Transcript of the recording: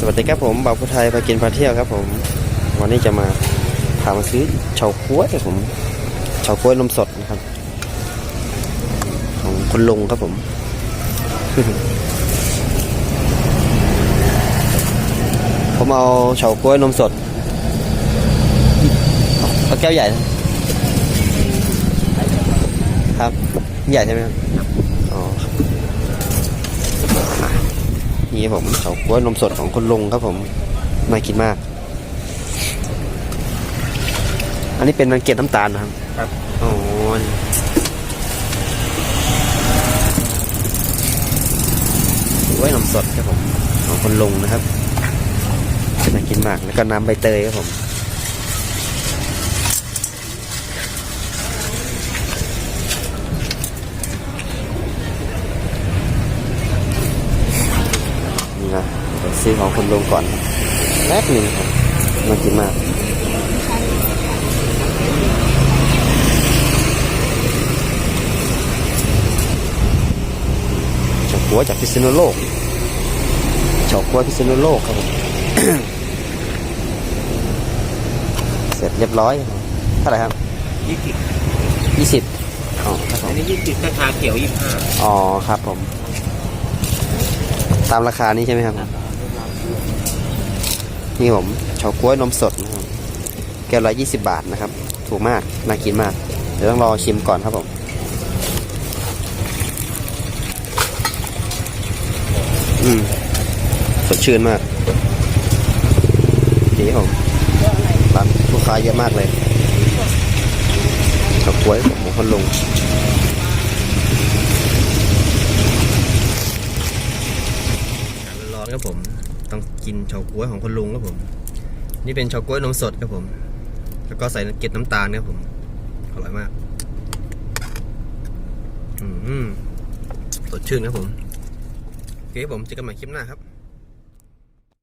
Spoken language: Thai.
สวัสดีครับผมบ่าวผู้ไทยไปกินพาเที่ยวครับผม วันนี้จะมาพามาซื้อเฉาก๊วยครับผมเฉาก๊วยนมสดนะครับ ของคุณลุงครับผมผมเอาเฉาก๊วยนมสดเอาแก้วใหญ่ ครับ ใหญ่ใช่ไหมครับอะ นี่ครับผมเฉาก๊วยนมสดของคุณลุงครับผมน่ากินมาก อันนี้เป็นมันเกล็ดน้ำตาลนะครับ ครับโอ้ยไว้นมสดครับผมของคนลงนะครับน่ากินมากแล้วก็น้ำใบเตยครับผม นี่นะเดี๋ยวซื้อของคนลงก่อนครับแรกหนึ่งครับน่ากินมากเฉาก๊วยจากพิษณุโลกเฉาก๊วยพิษณุโลกครับผมเสร็จเรียบร้อยครับเท่าไหร่ครับยี่สิบยี่สิบอ๋อครับผอันมนี้ยี่สิบราคาเขียวยี่ห้าอ๋อครับผม ตามราคานี้ใช่ไหมครับ นี่ผมเฉาก๊วยนมสดนะครับ แก้วละยี่สิบบาทนะครับ ถูกมาก น่ากินมาก เดี๋ยวต้องรอชิมก่อนครับผม อืม สดชื่นมากดีครับผมร้านลูกค้าเยอะมากเลยเฉาก๊วยผมของคนลง ร้อนครับผม ต้องกินเฉาก๊วยของคุณลุงครับผม นี่เป็นเฉาก๊วยนมสดครับผม แล้วก็ใส่เกล็ดน้ำตาลครับผม อร่อยมาก อืมสดชื่นครับผมโอเคผมเจอกันใหม่คลิปหน้าครับ